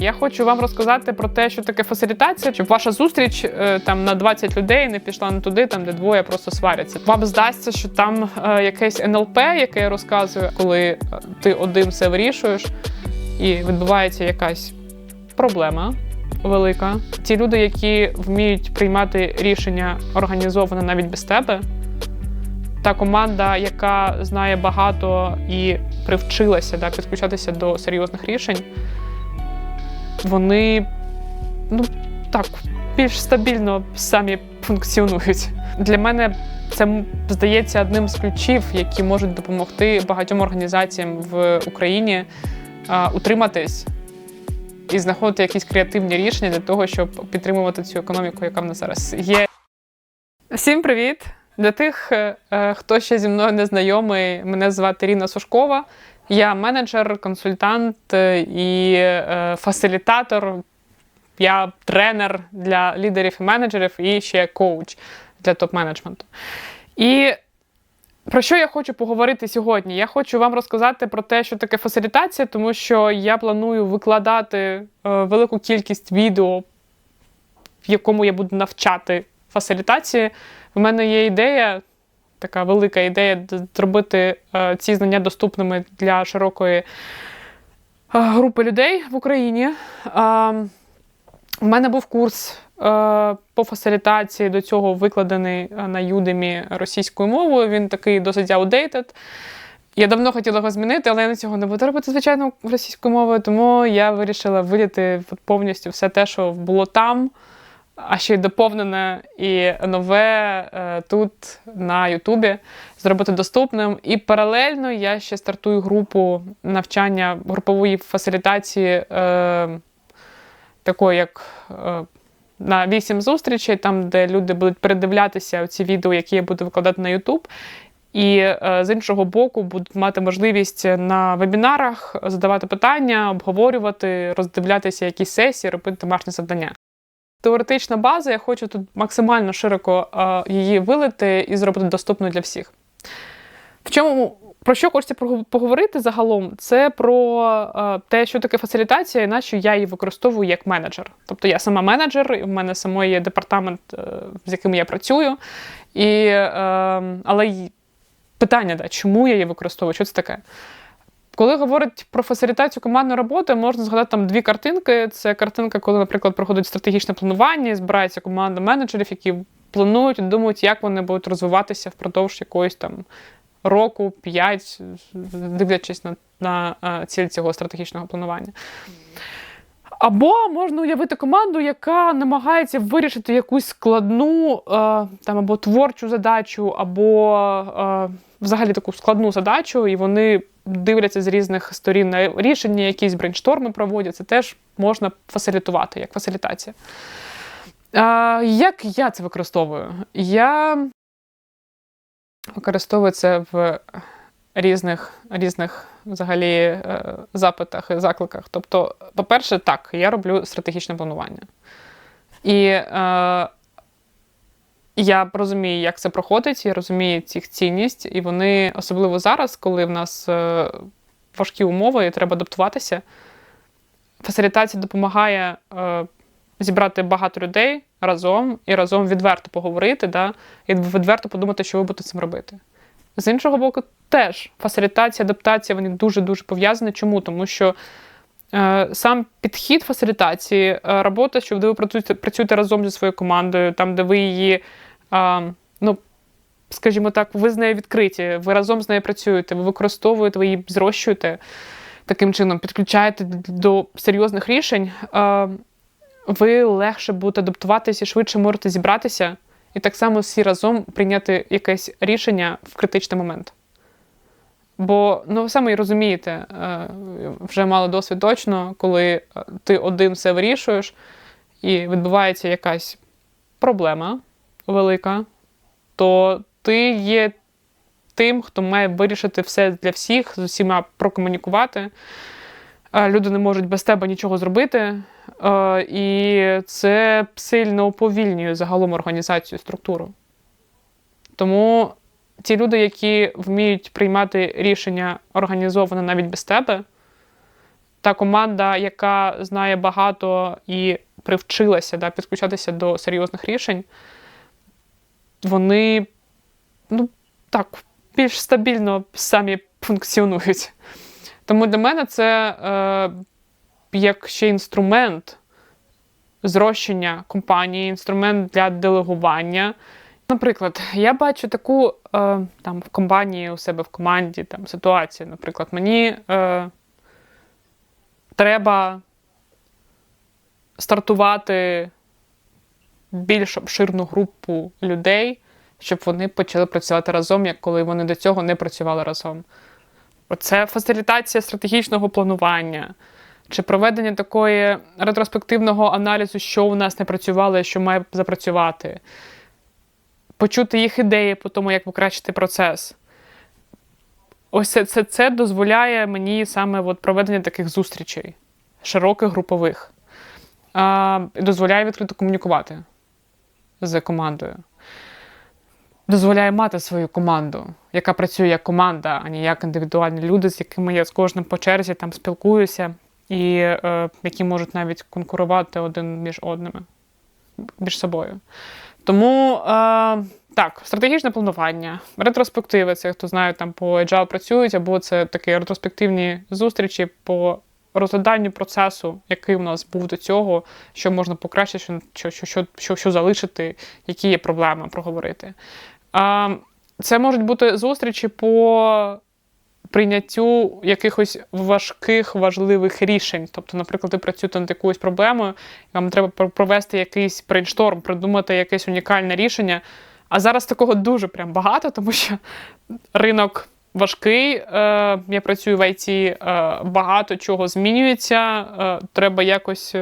Я хочу вам розказати про те, що таке фасилітація, щоб ваша зустріч е, там на 20 людей не пішла не туди, там де двоє просто сваряться. Вам здасться, що там е, якесь НЛП, яке я розказую, коли е, ти один все вирішуєш, і відбувається якась проблема велика. Ті люди, які вміють приймати рішення організовано навіть без тебе. Та команда, яка знає багато і привчилася да, підключатися до серйозних рішень, вони ну так більш стабільно самі функціонують. Для мене це здається одним з ключів, які можуть допомогти багатьом організаціям в Україні а, утриматись і знаходити якісь креативні рішення для того, щоб підтримувати цю економіку, яка в нас зараз є. Всім привіт! Для тих, е, е, хто ще зі мною не знайомий, мене звати Ріна Сушкова. Я менеджер, консультант е, і е, фасилітатор. Я тренер для лідерів і менеджерів, і ще коуч для топ-менеджменту. І про що я хочу поговорити сьогодні? Я хочу вам розказати про те, що таке фасилітація, тому що я планую викладати е, велику кількість відео, в якому я буду навчати фасилітації. В мене є ідея, така велика ідея зробити е, ці знання доступними для широкої е, групи людей в Україні. В мене був курс е, по фасилітації, до цього викладений на Udemy російською мовою. Він такий досить outdated. Я давно хотіла його змінити, але я на цього не буду робити, звичайно, російською мовою, тому я вирішила виліти повністю все те, що було там, а ще й доповнене і нове е, тут на Ютубі, зробити доступним. І паралельно я ще стартую групу навчання групової фасилітації, е, такої як. Е, на вісім зустрічей, там, де люди будуть передивлятися ці відео, які я буду викладати на YouTube. І е, з іншого боку, будуть мати можливість на вебінарах задавати питання, обговорювати, роздивлятися якісь сесії, робити домашні завдання. Теоретична база, я хочу тут максимально широко її вилити і зробити доступною для всіх. В чому про що хочеться поговорити загалом? Це про те, що таке фасилітація, і на що я її використовую як менеджер. Тобто я сама менеджер, і в мене самої є департамент, е, з яким я працюю. І, е, але питання, да, чому я її використовую? Що це таке? Коли говорять про фасилітацію командної роботи, можна згадати там дві картинки. Це картинка, коли, наприклад, проходить стратегічне планування, збирається команда менеджерів, які планують і думають, як вони будуть розвиватися впродовж якоїсь там року, п'ять, дивлячись на, на е, ціль цього стратегічного планування. Або можна уявити команду, яка намагається вирішити якусь складну е, там або творчу задачу, або е, взагалі таку складну задачу, і вони дивляться з різних сторін на рішення, якісь брейншторми проводять. Це теж можна фасилітувати як фасилітація. Е, як я це використовую? Я використовую це в різних, різних взагалі е, запитах і закликах. Тобто, по-перше, так, я роблю стратегічне планування. І е, я розумію, як це проходить, я розумію їх цінність, і вони, особливо зараз, коли в нас е, важкі умови і треба адаптуватися. Фасилітація допомагає е, зібрати багато людей разом і разом відверто поговорити, да, і відверто подумати, що ви будете цим робити. З іншого боку, теж фасилітація, адаптація вони дуже-дуже пов'язані. Чому? Тому що сам підхід фасилітації, е, робота, що ви працюєте, працюєте разом зі своєю командою, там, де ви її, е, ну, скажімо так, ви з нею відкриті, ви разом з нею працюєте, ви використовуєте, ви її зрощуєте таким чином, підключаєте до серйозних рішень. Е, ви легше будете адаптуватися, швидше можете зібратися і так само всі разом прийняти якесь рішення в критичний момент. Бо ну ви самі розумієте, е, вже мали досвід точно, коли е, ти один все вирішуєш, і відбувається якась проблема велика, то ти є тим, хто має вирішити все для всіх, з усіма прокомунікувати. Люди не можуть без тебе нічого зробити. Е, І це сильно уповільнює загалом організацію, структуру. Тому ті люди, які вміють приймати рішення організовано навіть без тебе, та команда, яка знає багато і привчилася да, підключатися до серйозних рішень, вони ну, так, більш стабільно самі функціонують. Тому для мене це е, як ще інструмент зрощення компанії, інструмент для делегування. Наприклад, я бачу таку е, там в компанії у себе в команді там, ситуацію. Наприклад, мені е, треба стартувати більш обширну групу людей, щоб вони почали працювати разом, як коли вони до цього не працювали разом. Це фасилітація стратегічного планування чи проведення такої ретроспективного аналізу, що у нас не працювало і що має запрацювати, почути їх ідеї по тому, як покращити процес. Ось це це, це дозволяє мені саме от проведення таких зустрічей, широких групових, а, дозволяє відкрито комунікувати з командою. Дозволяє мати свою команду, яка працює як команда, а не як індивідуальні люди, з якими я з кожним по черзі там спілкуюся, і е, які можуть навіть конкурувати один між одними, між собою. Тому е, так, стратегічне планування, ретроспективи, це хто знає, там по Agile працюють, або це такі ретроспективні зустрічі по розгляданню процесу, який у нас був до цього, що можна покращити, що що, що, що, що залишити, які є проблеми проговорити. Е, це можуть бути зустрічі по прийняттю якихось важких, важливих рішень. Тобто, наприклад, ви працюєте над якоюсь проблемою, вам треба провести якийсь брейншторм, придумати якесь унікальне рішення. А зараз такого дуже прям багато, тому що ринок важкий. Е, я працюю в ІТ, е, багато чого змінюється. Е, треба якось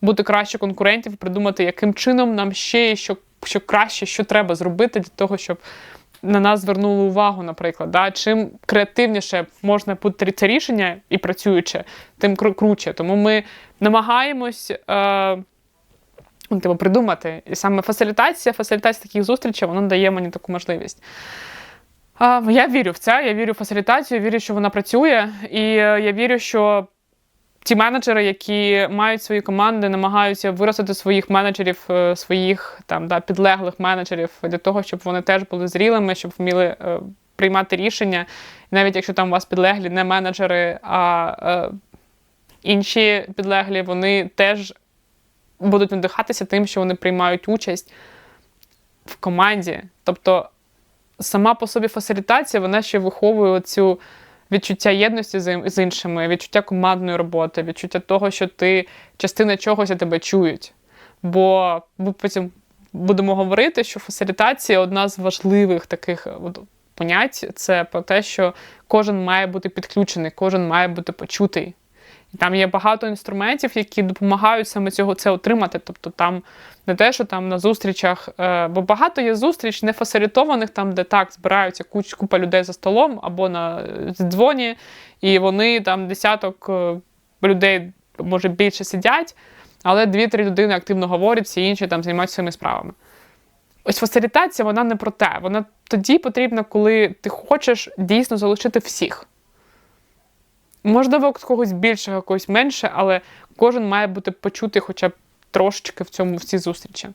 бути краще конкурентів, придумати, яким чином нам ще що, що краще, що треба зробити для того, щоб на нас звернули увагу, наприклад. Да? Чим креативніше можна бути це рішення і працююче, тим круче. Тому ми намагаємось. Е, ну, типу, придумати. І саме фасилітація, фасилітація таких зустрічей, вона дає мені таку можливість. Я вірю в це, я вірю в фасилітацію, я вірю, що вона працює, і е, я вірю, що ті менеджери, які мають свої команди, намагаються виростити своїх менеджерів, е, своїх там да, підлеглих менеджерів для того, щоб вони теж були зрілими, щоб вміли е, приймати рішення. І навіть якщо там у вас підлеглі не менеджери, а е, інші підлеглі, вони теж будуть надихатися тим, що вони приймають участь в команді. Тобто сама по собі фасилітація, вона ще виховує цю відчуття єдності з іншими, відчуття командної роботи, відчуття того, що ти частина чогось тебе чують. Бо ми потім будемо говорити, що фасилітація одна з важливих таких понять це про те, що кожен має бути підключений, кожен має бути почутий. І там є багато інструментів, які допомагають саме цього це отримати. Тобто там не те, що там на зустрічах, е, бо багато є зустріч нефасилітованих, там, де так збираються куч, купа людей за столом або на дзвоні, і вони там десяток е, людей, може більше сидять, але дві-три людини активно говорять, всі інші там займаються своїми справами. Ось фасилітація, вона не про те. Вона тоді потрібна, коли ти хочеш дійсно залишити всіх. Можливо, когось більше, когось менше, але кожен має бути почутий хоча б трошечки в цьому в цій зустрічі.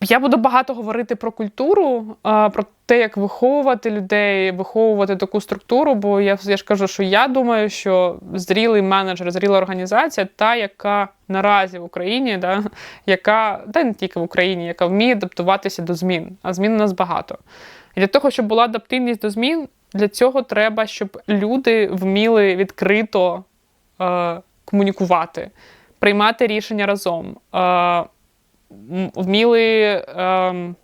Я буду багато говорити про культуру, про те, як виховувати людей, виховувати таку структуру, бо я я ж кажу, що я думаю, що зрілий менеджер, зріла організація, та, яка наразі в Україні, да, яка та не тільки в Україні, яка вміє адаптуватися до змін, а змін у нас багато. І для того, щоб була адаптивність до змін, для цього треба, щоб люди вміли відкрито е, комунікувати, приймати рішення разом, е, вміли е,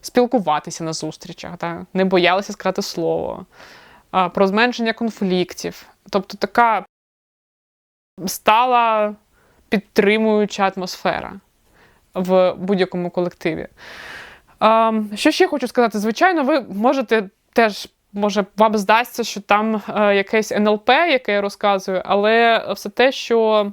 спілкуватися на зустрічах, так? не боялися сказати слово, е, про зменшення конфліктів. Тобто така стала підтримуюча атмосфера в будь-якому колективі. Ем, що ще хочу сказати? Звичайно, ви можете теж може вам здасться, що там е, якесь НЛП, яке я розказую, але все те, що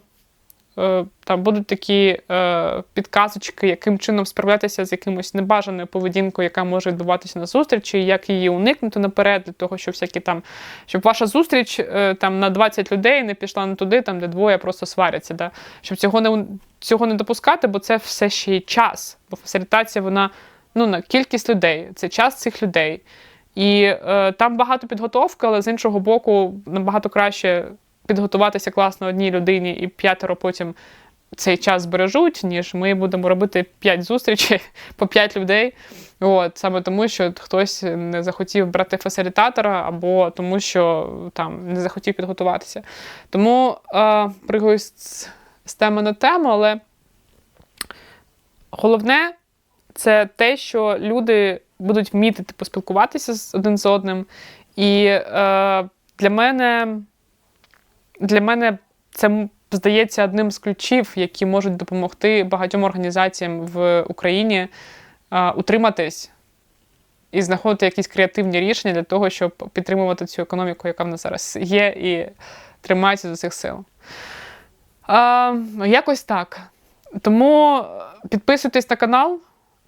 е, там будуть такі е, підказочки, яким чином справлятися з якимось небажаною поведінкою, яка може відбуватися на зустрічі, як її уникнути наперед, для того, щоб всякі там, щоб ваша зустріч там на 20 людей не пішла не туди, там де двоє просто сваряться. Да? Щоб цього не цього не допускати, бо це все ще й час. Бо фасилітація, вона ну, на кількість людей, це час цих людей. І е, там багато підготовки, але з іншого боку, набагато краще підготуватися класно одній людині і п'ятеро потім цей час збережуть, ніж ми будемо робити п'ять зустрічей по п'ять людей. От, саме тому, що хтось не захотів брати фасилітатора, або тому, що там не захотів підготуватися. Тому е, пригаю з, з теми на тему, але головне це те, що люди будуть вміти типу, спілкуватися з один з одним. І е, для мене для мене це здається одним з ключів, які можуть допомогти багатьом організаціям в Україні е, утриматись і знаходити якісь креативні рішення для того, щоб підтримувати цю економіку, яка в нас зараз є, і тримається з усіх сил. Е, якось так. Тому е, підписуйтесь на канал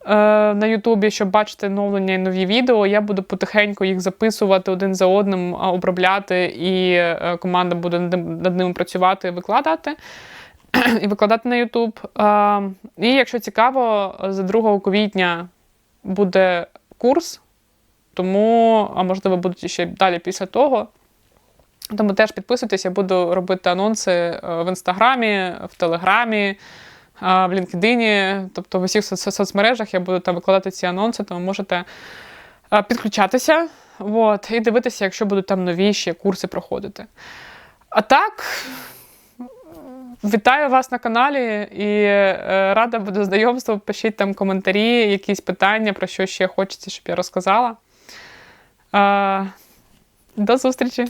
на Ютубі, щоб бачити оновлення і нові відео. Я буду потихеньку їх записувати один за одним, обробляти, і е, команда буде над ним- ними працювати, викладати. І викладати на Ютуб. Е, І якщо цікаво, за 2 квітня буде курс, тому, а можливо, будуть ще далі після того. Тому теж підписуйтесь, я буду робити анонси е, в інстаграмі, в телеграмі, в LinkedIn, тобто в усіх соцмережах я буду там викладати ці анонси, тому можете підключатися от, і дивитися, якщо будуть там нові ще курси проходити. А так, вітаю вас на каналі і е, рада буду знайомству. Пишіть там коментарі, якісь питання, про що ще хочеться, щоб я розказала. До зустрічі!